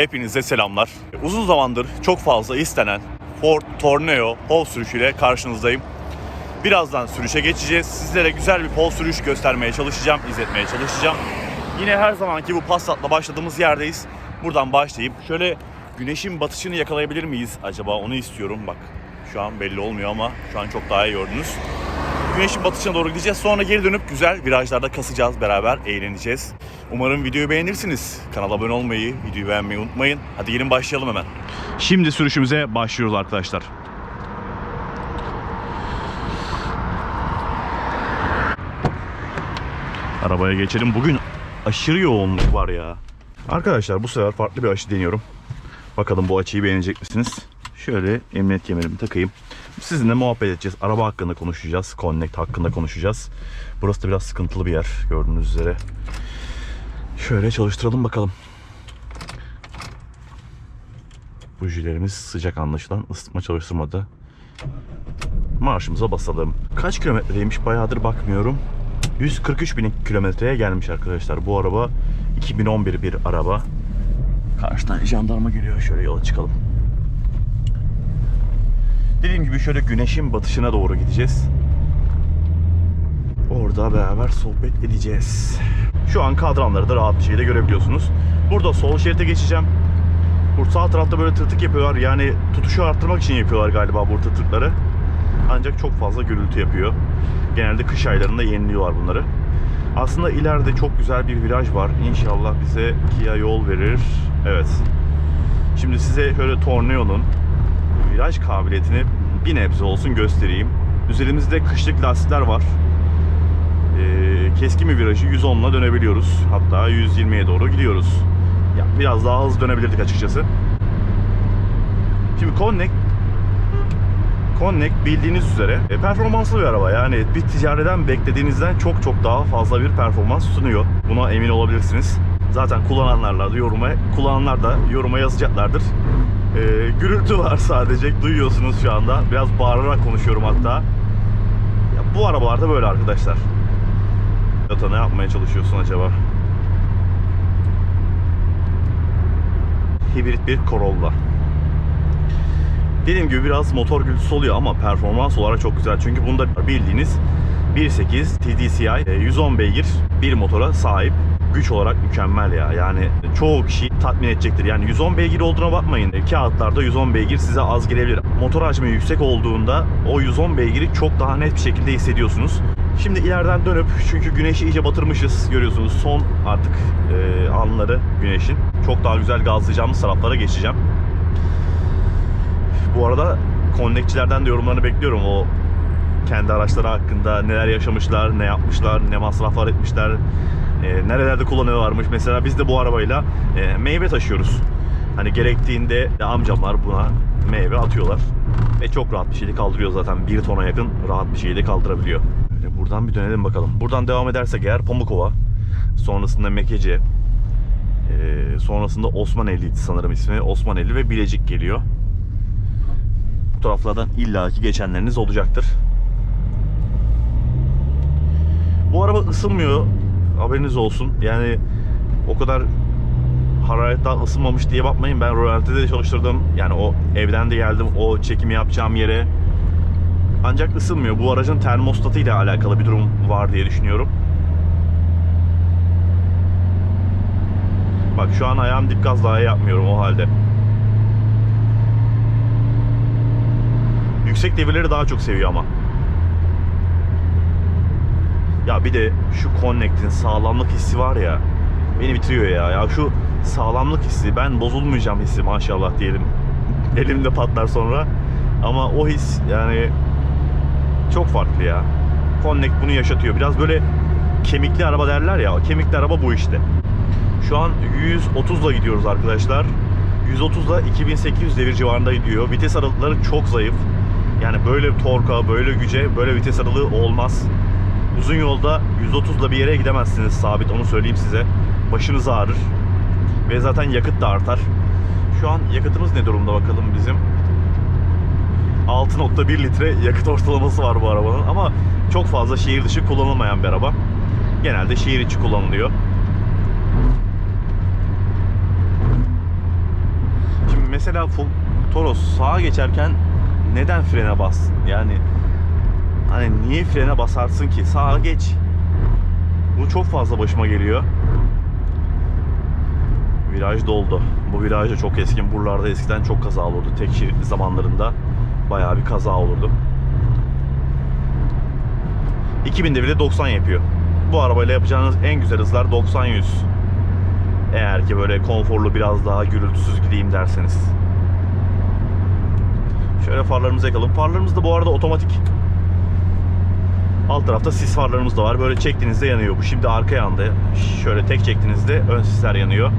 Hepinize selamlar. Uzun zamandır çok fazla istenen Ford Tornado pol sürüşüyle karşınızdayım. Birazdan sürüşe geçeceğiz. Sizlere güzel bir pol sürüş göstermeye çalışacağım, izletmeye çalışacağım. Yine her zamanki bu Passat'la başladığımız yerdeyiz. Buradan başlayıp şöyle güneşin batışını yakalayabilir miyiz acaba onu istiyorum. Bak şu an belli olmuyor ama şu an çok daha iyi gördünüz. Güneşin batışına doğru gideceğiz. Sonra geri dönüp güzel virajlarda kasacağız. Beraber eğleneceğiz. Umarım videoyu beğenirsiniz. Kanala abone olmayı, videoyu beğenmeyi unutmayın. Hadi gelin başlayalım hemen. Şimdi sürüşümüze başlıyoruz arkadaşlar. Arabaya geçelim. Bugün aşırı yoğunluk var ya. Arkadaşlar bu sefer farklı bir açı deniyorum. Bakalım bu açıyı beğenecek misiniz? Şöyle emniyet kemerimi takayım. Sizinle muhabbet edeceğiz. Araba hakkında konuşacağız. Connect hakkında konuşacağız. Burası da biraz sıkıntılı bir yer gördüğünüz üzere. Şöyle çalıştıralım bakalım. Bujilerimiz sıcak anlaşılan ısıtma çalıştırmadı. Marşımıza basalım. Kaç kilometredeymiş bayağıdır bakmıyorum. 143 bin kilometreye gelmiş arkadaşlar. Bu araba 2011 bir araba. Karşıdan jandarma geliyor. Şöyle yola çıkalım. Dediğim gibi şöyle güneşin batışına doğru gideceğiz. Orada beraber sohbet edeceğiz. Şu an kadranları da rahat bir şekilde görebiliyorsunuz. Burada sol şerite geçeceğim. Bu sağ tarafta böyle tırtık yapıyorlar. Yani tutuşu arttırmak için yapıyorlar galiba bu tırtıkları. Ancak çok fazla gürültü yapıyor. Genelde kış aylarında yeniliyorlar bunları. Aslında ileride çok güzel bir viraj var. İnşallah bize Kia yol verir. Evet. Şimdi size şöyle Torneo'nun viraj kabiliyetini bir nebze olsun göstereyim. Üzerimizde kışlık lastikler var. Ee, keskin bir virajı 110 ile dönebiliyoruz. Hatta 120'ye doğru gidiyoruz. Ya biraz daha hızlı dönebilirdik açıkçası. Şimdi Connect Connect bildiğiniz üzere e, performanslı bir araba. Yani bir ticareden beklediğinizden çok çok daha fazla bir performans sunuyor. Buna emin olabilirsiniz. Zaten kullananlarla da yoruma, kullananlar da yoruma yazacaklardır. E, gürültü var sadece. Duyuyorsunuz şu anda. Biraz bağırarak konuşuyorum hatta. Ya, bu arabalarda böyle arkadaşlar. Toyota ne yapmaya çalışıyorsun acaba? Hibrit bir Corolla. Dediğim gibi biraz motor gürültüsü oluyor ama performans olarak çok güzel. Çünkü bunda bildiğiniz 1.8 TDCi e, 110 beygir bir motora sahip. Güç olarak mükemmel ya. Yani çoğu kişi tatmin edecektir. Yani 110 beygir olduğuna bakmayın. E, Kağıtlarda 110 beygir size az gelebilir. Motor hacmi yüksek olduğunda o 110 beygiri çok daha net bir şekilde hissediyorsunuz. Şimdi ileriden dönüp çünkü güneşi iyice batırmışız görüyorsunuz. Son artık e, anları güneşin. Çok daha güzel gazlayacağımız taraflara geçeceğim. Bu arada konnekçilerden de yorumlarını bekliyorum. O kendi araçları hakkında neler yaşamışlar, ne yapmışlar, ne masraflar etmişler, e, nerelerde kullanıyorlarmış. Mesela biz de bu arabayla e, meyve taşıyoruz. Hani gerektiğinde de amcamlar buna meyve atıyorlar. Ve çok rahat bir şekilde kaldırıyor zaten. Bir tona yakın rahat bir şekilde kaldırabiliyor. Böyle buradan bir dönelim bakalım. Buradan devam edersek eğer Pamukova, sonrasında Mekece, e, sonrasında Osmaneli'ydi sanırım ismi. Osmaneli ve Bilecik geliyor bu taraflardan illaki geçenleriniz olacaktır. Bu araba ısınmıyor. Haberiniz olsun. Yani o kadar hararetten ısınmamış diye bakmayın. Ben rölantide de çalıştırdım. Yani o evden de geldim o çekimi yapacağım yere. Ancak ısınmıyor. Bu aracın termostatı ile alakalı bir durum var diye düşünüyorum. Bak şu an ayağım dip gaz daha yapmıyorum o halde. Yüksek devirleri daha çok seviyor ama. Ya bir de şu Connect'in sağlamlık hissi var ya. Beni bitiriyor ya. Ya şu sağlamlık hissi. Ben bozulmayacağım hissi maşallah diyelim. Elimde patlar sonra. Ama o his yani çok farklı ya. Connect bunu yaşatıyor. Biraz böyle kemikli araba derler ya. Kemikli araba bu işte. Şu an 130 ile gidiyoruz arkadaşlar. 130 ile 2800 devir civarında gidiyor. Vites aralıkları çok zayıf. Yani böyle torka, böyle güce, böyle vites aralığı olmaz. Uzun yolda 130 ile bir yere gidemezsiniz sabit onu söyleyeyim size. Başınız ağrır. Ve zaten yakıt da artar. Şu an yakıtımız ne durumda bakalım bizim. 6.1 litre yakıt ortalaması var bu arabanın ama çok fazla şehir dışı kullanılmayan bir araba. Genelde şehir içi kullanılıyor. mesela Fu- Toros sağa geçerken neden frene bastın? Yani hani niye frene basarsın ki? Sağa geç. Bu çok fazla başıma geliyor. Viraj doldu. Bu viraj da çok eski. Buralarda eskiden çok kaza olurdu. Tek şeritli zamanlarında bayağı bir kaza olurdu. 2000'de bile 90 yapıyor. Bu arabayla yapacağınız en güzel hızlar 90-100. Eğer ki böyle konforlu biraz daha gürültüsüz gideyim derseniz. Şöyle farlarımızı yakalım. Farlarımız da bu arada otomatik. Alt tarafta sis farlarımız da var. Böyle çektiğinizde yanıyor. Bu şimdi arka yandı. Şöyle tek çektiğinizde ön sisler yanıyor.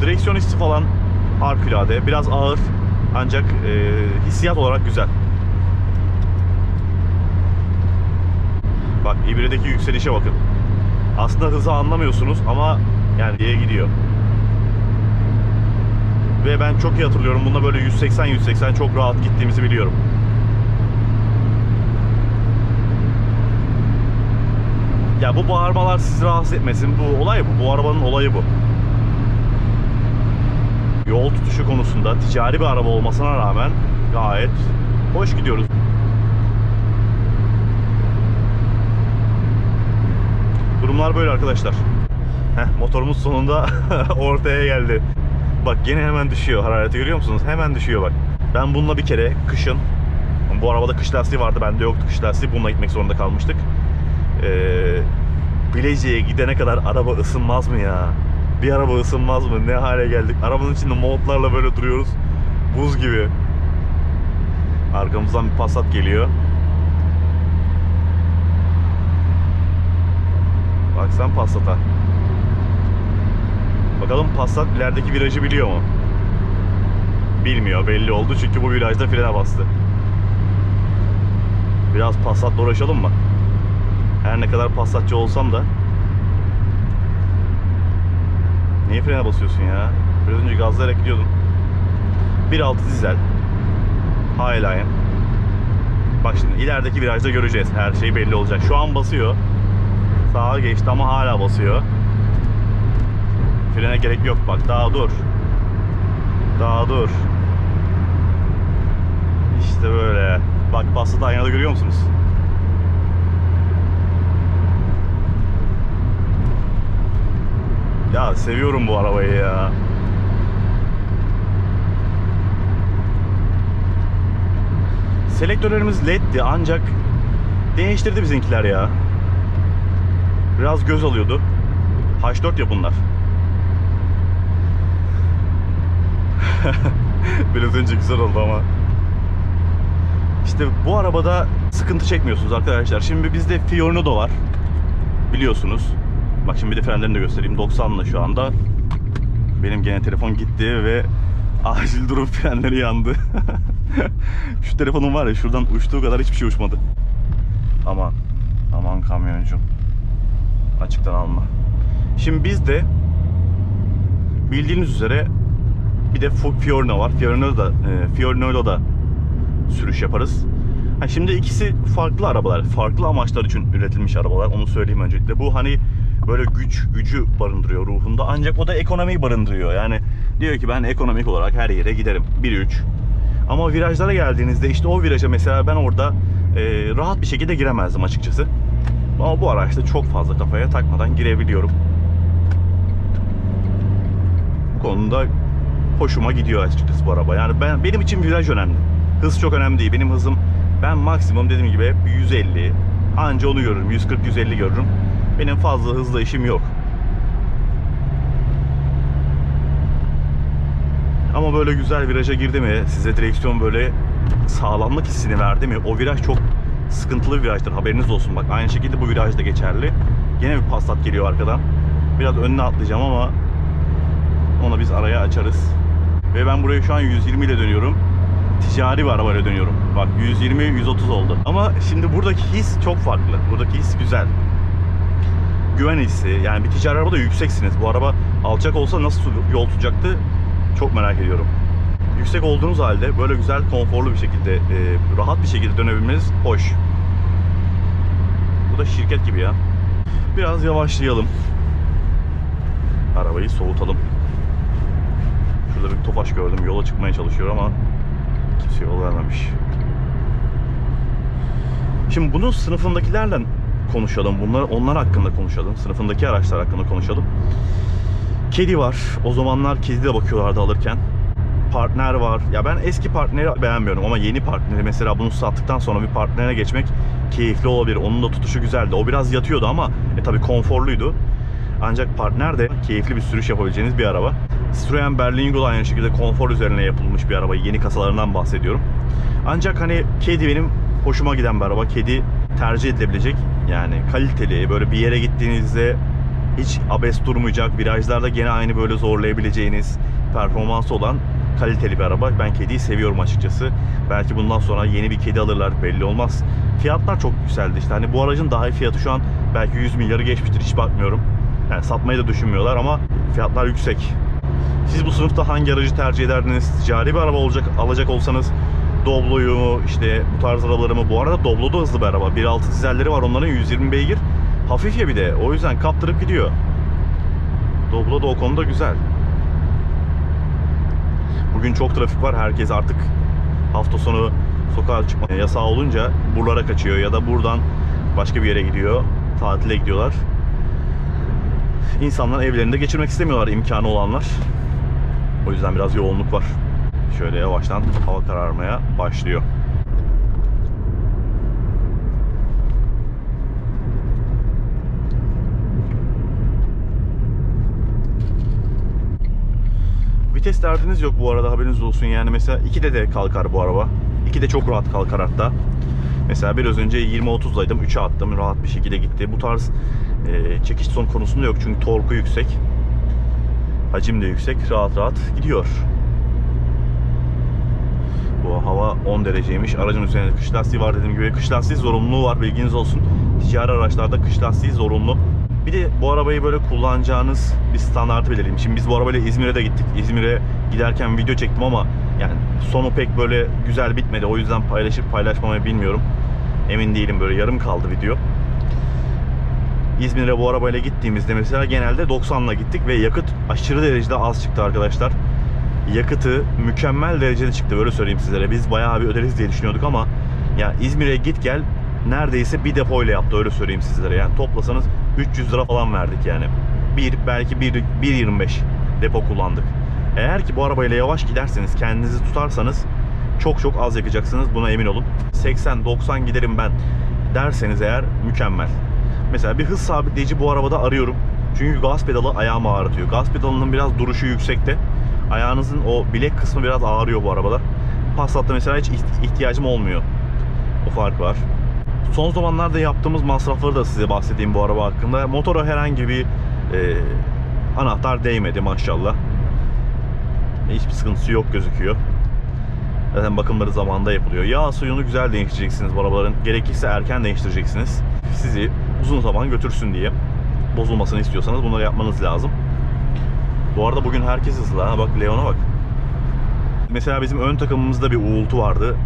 Direksiyon hissi falan harikulade. Biraz ağır ancak e, hissiyat olarak güzel. Bak ibredeki yükselişe bakın. Aslında hızı anlamıyorsunuz ama yani diye gidiyor. Ve ben çok iyi hatırlıyorum. Bunda böyle 180-180 çok rahat gittiğimizi biliyorum. Ya bu bağırmalar sizi rahatsız etmesin. Bu olay bu. Bu arabanın olayı bu. Yol tutuşu konusunda ticari bir araba olmasına rağmen gayet hoş gidiyoruz. Durumlar böyle arkadaşlar. Heh, motorumuz sonunda ortaya geldi. Bak gene hemen düşüyor harareti görüyor musunuz? Hemen düşüyor bak. Ben bununla bir kere kışın bu arabada kış lastiği vardı bende yoktu kış lastiği bununla gitmek zorunda kalmıştık. Ee, Bilecik'e gidene kadar araba ısınmaz mı ya? Bir araba ısınmaz mı? Ne hale geldik? Arabanın içinde montlarla böyle duruyoruz. Buz gibi. Arkamızdan bir Passat geliyor. Bak sen Passat'a. Bakalım Passat ilerideki virajı biliyor mu? Bilmiyor belli oldu çünkü bu virajda frene bastı. Biraz Passat'la uğraşalım mı? Her ne kadar Passatçı olsam da Niye frene basıyorsun ya? Biraz önce gazlayarak gidiyordun. 1.6 dizel. Highline. Bak şimdi ilerideki virajda göreceğiz. Her şey belli olacak. Şu an basıyor. Sağa geçti ama hala basıyor. Frene gerek yok bak. Daha dur. Daha dur. İşte böyle. Bak da aynada görüyor musunuz? Ya seviyorum bu arabayı ya. Selektörlerimiz LED'di ancak değiştirdi bizimkiler ya. Biraz göz alıyordu. H4 ya bunlar. Biraz önce güzel oldu ama. İşte bu arabada sıkıntı çekmiyorsunuz arkadaşlar. Şimdi bizde Fiorino var. Biliyorsunuz. Bak şimdi bir de frenlerini de göstereyim. 90'la şu anda. Benim gene telefon gitti ve acil durum frenleri yandı. şu telefonum var ya şuradan uçtuğu kadar hiçbir şey uçmadı. Aman. Aman kamyoncu. Açıktan alma. Şimdi bizde bildiğiniz üzere bir de Fiorino var. Fiorino da e, Fiorino'yla da sürüş yaparız. Ha şimdi ikisi farklı arabalar. Farklı amaçlar için üretilmiş arabalar. Onu söyleyeyim öncelikle. Bu hani böyle güç, gücü barındırıyor ruhunda. Ancak o da ekonomiyi barındırıyor. Yani diyor ki ben ekonomik olarak her yere giderim. 1-3. Ama virajlara geldiğinizde işte o viraja mesela ben orada e, rahat bir şekilde giremezdim açıkçası. Ama bu araçta çok fazla kafaya takmadan girebiliyorum. Bu konuda hoşuma gidiyor açıkçası bu araba. Yani ben benim için viraj önemli. Hız çok önemli değil. Benim hızım ben maksimum dediğim gibi hep 150. Anca onu görürüm. 140-150 görürüm. Benim fazla hızla işim yok. Ama böyle güzel viraja girdi mi, size direksiyon böyle sağlamlık hissini verdi mi, o viraj çok sıkıntılı bir virajdır. Haberiniz olsun. Bak aynı şekilde bu viraj da geçerli. Yine bir Passat geliyor arkadan. Biraz önüne atlayacağım ama onu biz araya açarız. Ve ben buraya şu an 120 ile dönüyorum. Ticari bir arabayla dönüyorum. Bak 120-130 oldu. Ama şimdi buradaki his çok farklı. Buradaki his güzel. Güven hissi. Yani bir ticari arabada yükseksiniz. Bu araba alçak olsa nasıl yol tutacaktı çok merak ediyorum. Yüksek olduğunuz halde böyle güzel, konforlu bir şekilde, e, rahat bir şekilde dönebilmeniz hoş. Bu da şirket gibi ya. Biraz yavaşlayalım. Arabayı soğutalım. Şurada bir tofaş gördüm. Yola çıkmaya çalışıyor ama kimse yol vermemiş. Şimdi bunun sınıfındakilerle konuşalım. Bunlar onlar hakkında konuşalım. Sınıfındaki araçlar hakkında konuşalım. Kedi var. O zamanlar kedi de bakıyorlardı alırken. Partner var. Ya ben eski partneri beğenmiyorum ama yeni partneri mesela bunu sattıktan sonra bir partnere geçmek keyifli olabilir. Onun da tutuşu güzeldi. O biraz yatıyordu ama e tabi konforluydu. Ancak partner de keyifli bir sürüş yapabileceğiniz bir araba. Citroen Berlingo da aynı şekilde konfor üzerine yapılmış bir araba. Yeni kasalarından bahsediyorum. Ancak hani kedi benim hoşuma giden bir araba. Kedi tercih edilebilecek. Yani kaliteli. Böyle bir yere gittiğinizde hiç abes durmayacak. Virajlarda gene aynı böyle zorlayabileceğiniz performansı olan kaliteli bir araba. Ben kediyi seviyorum açıkçası. Belki bundan sonra yeni bir kedi alırlar belli olmaz. Fiyatlar çok yükseldi işte. Hani bu aracın daha iyi fiyatı şu an belki 100 milyarı geçmiştir hiç bakmıyorum. Yani satmayı da düşünmüyorlar ama fiyatlar yüksek. Siz bu sınıfta hangi aracı tercih ederdiniz? Ticari bir araba olacak alacak olsanız Doblo'yu mu işte bu tarz arabaları mı? Bu arada Doblo da hızlı bir araba. 1.6 dizelleri var onların 120 beygir. Hafif ya bir de. O yüzden kaptırıp gidiyor. Doblo da o konuda güzel. Bugün çok trafik var. Herkes artık hafta sonu sokağa çıkma yasağı olunca buralara kaçıyor ya da buradan başka bir yere gidiyor. Tatile gidiyorlar. İnsanlar evlerinde geçirmek istemiyorlar imkanı olanlar. O yüzden biraz yoğunluk var. Şöyle yavaştan hava kararmaya başlıyor. Vites derdiniz yok bu arada haberiniz olsun yani mesela 2'de de kalkar bu araba. 2'de çok rahat kalkar hatta. Mesela biraz önce 20-30'daydım 3'e attım rahat bir şekilde gitti. Bu tarz e, çekiş son konusunda yok çünkü torku yüksek. Hacim de yüksek rahat rahat gidiyor. Bu hava 10 dereceymiş. Aracın üzerinde kış lastiği var dediğim gibi. Kış lastiği zorunluluğu var bilginiz olsun. Ticari araçlarda kış lastiği zorunlu. Bir de bu arabayı böyle kullanacağınız bir standartı belirleyin. Şimdi biz bu arabayla İzmir'e de gittik. İzmir'e giderken video çektim ama yani sonu pek böyle güzel bitmedi. O yüzden paylaşıp paylaşmamayı bilmiyorum. Emin değilim böyle yarım kaldı video. İzmir'e bu arabayla gittiğimizde mesela genelde 90'la gittik ve yakıt aşırı derecede az çıktı arkadaşlar. Yakıtı mükemmel derecede çıktı böyle söyleyeyim sizlere. Biz bayağı bir öderiz diye düşünüyorduk ama ya İzmir'e git gel neredeyse bir depoyla yaptı öyle söyleyeyim sizlere. Yani toplasanız 300 lira falan verdik yani. Bir belki 1 1.25 depo kullandık. Eğer ki bu arabayla yavaş giderseniz kendinizi tutarsanız çok çok az yakacaksınız buna emin olun. 80-90 giderim ben derseniz eğer mükemmel. Mesela bir hız sabitleyici bu arabada arıyorum. Çünkü gaz pedalı ayağımı ağrıtıyor. Gaz pedalının biraz duruşu yüksekte. Ayağınızın o bilek kısmı biraz ağrıyor bu arabada. Passat'ta mesela hiç iht- ihtiyacım olmuyor. O fark var. Son zamanlarda yaptığımız masrafları da size bahsedeyim bu araba hakkında. Motora herhangi bir e, anahtar değmedi maşallah. Hiçbir sıkıntısı yok gözüküyor. Zaten bakımları zamanında yapılıyor. Yağ suyunu güzel değiştireceksiniz bu arabaların. Gerekirse erken değiştireceksiniz. Sizi uzun zaman götürsün diye. Bozulmasını istiyorsanız bunları yapmanız lazım. Bu arada bugün herkes hızlı ha. Bak Leon'a bak. Mesela bizim ön takımımızda bir uğultu vardı.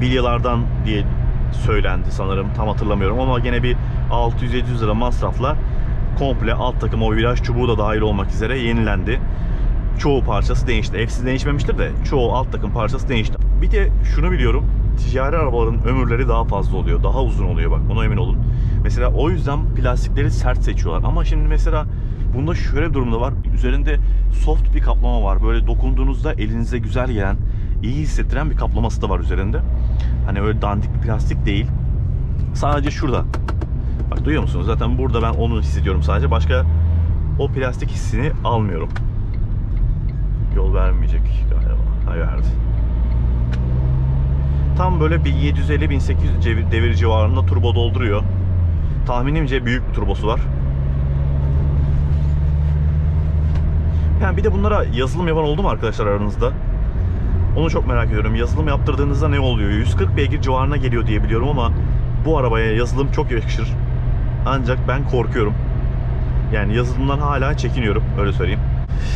Bilyalardan diye söylendi sanırım. Tam hatırlamıyorum ama gene bir 600-700 lira masrafla komple alt takım o viraj çubuğu da dahil olmak üzere yenilendi. Çoğu parçası değişti. Hepsi değişmemiştir de çoğu alt takım parçası değişti. Bir de şunu biliyorum. Ticari arabaların ömürleri daha fazla oluyor. Daha uzun oluyor bak. Buna emin olun. Mesela o yüzden plastikleri sert seçiyorlar. Ama şimdi mesela bunda şöyle bir durum da var. Üzerinde soft bir kaplama var. Böyle dokunduğunuzda elinize güzel gelen, iyi hissettiren bir kaplaması da var üzerinde. Hani öyle dandik bir plastik değil. Sadece şurada. Bak duyuyor musunuz? Zaten burada ben onu hissediyorum sadece. Başka o plastik hissini almıyorum. Yol vermeyecek galiba. Hayır verdi. Tam böyle 1750-1800 cev- devir civarında turbo dolduruyor. Tahminimce büyük bir turbosu var. Yani bir de bunlara yazılım yapan oldu mu arkadaşlar aranızda? Onu çok merak ediyorum. Yazılım yaptırdığınızda ne oluyor? 140 beygir civarına geliyor diye biliyorum ama bu arabaya yazılım çok yakışır. Ancak ben korkuyorum. Yani yazılımdan hala çekiniyorum. Öyle söyleyeyim.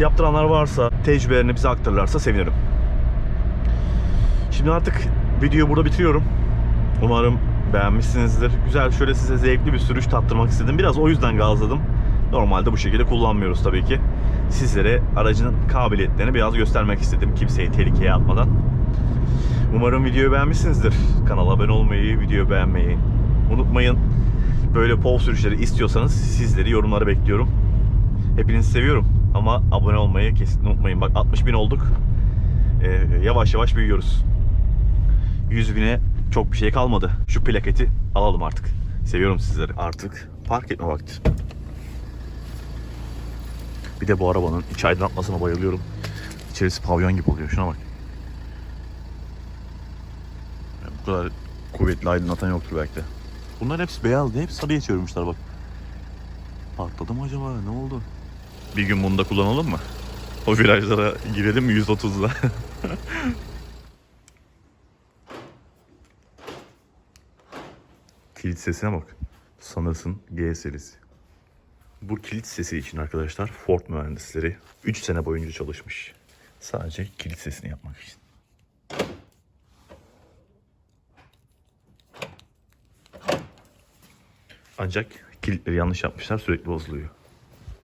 Yaptıranlar varsa, tecrübelerini bize aktarırlarsa sevinirim. Şimdi artık videoyu burada bitiriyorum. Umarım beğenmişsinizdir. Güzel şöyle size zevkli bir sürüş tattırmak istedim. Biraz o yüzden gazladım. Normalde bu şekilde kullanmıyoruz tabii ki. Sizlere aracın kabiliyetlerini biraz göstermek istedim. Kimseyi tehlikeye atmadan. Umarım videoyu beğenmişsinizdir. Kanala abone olmayı, videoyu beğenmeyi unutmayın. Böyle pov sürüşleri istiyorsanız sizleri yorumlara bekliyorum. Hepinizi seviyorum ama abone olmayı kesinlikle unutmayın. Bak 60 bin olduk. Ee, yavaş yavaş büyüyoruz. 100 bine çok bir şey kalmadı. Şu plaketi alalım artık. Seviyorum sizleri. Artık park etme vakti. Bir de bu arabanın iç aydınlatmasına bayılıyorum. İçerisi pavyon gibi oluyor. Şuna bak. Ya bu kadar kuvvetli aydınlatan yoktur belki de. Bunların hepsi beyazdı. Hepsi sarıya çevirmişler bak. Patladı mı acaba? Ne oldu? Bir gün bunu da kullanalım mı? O virajlara girelim mi 130'la? Kilit sesine bak. Sanırsın G serisi. Bu kilit sesi için arkadaşlar Ford mühendisleri 3 sene boyunca çalışmış. Sadece kilit sesini yapmak için. Ancak kilitleri yanlış yapmışlar sürekli bozuluyor.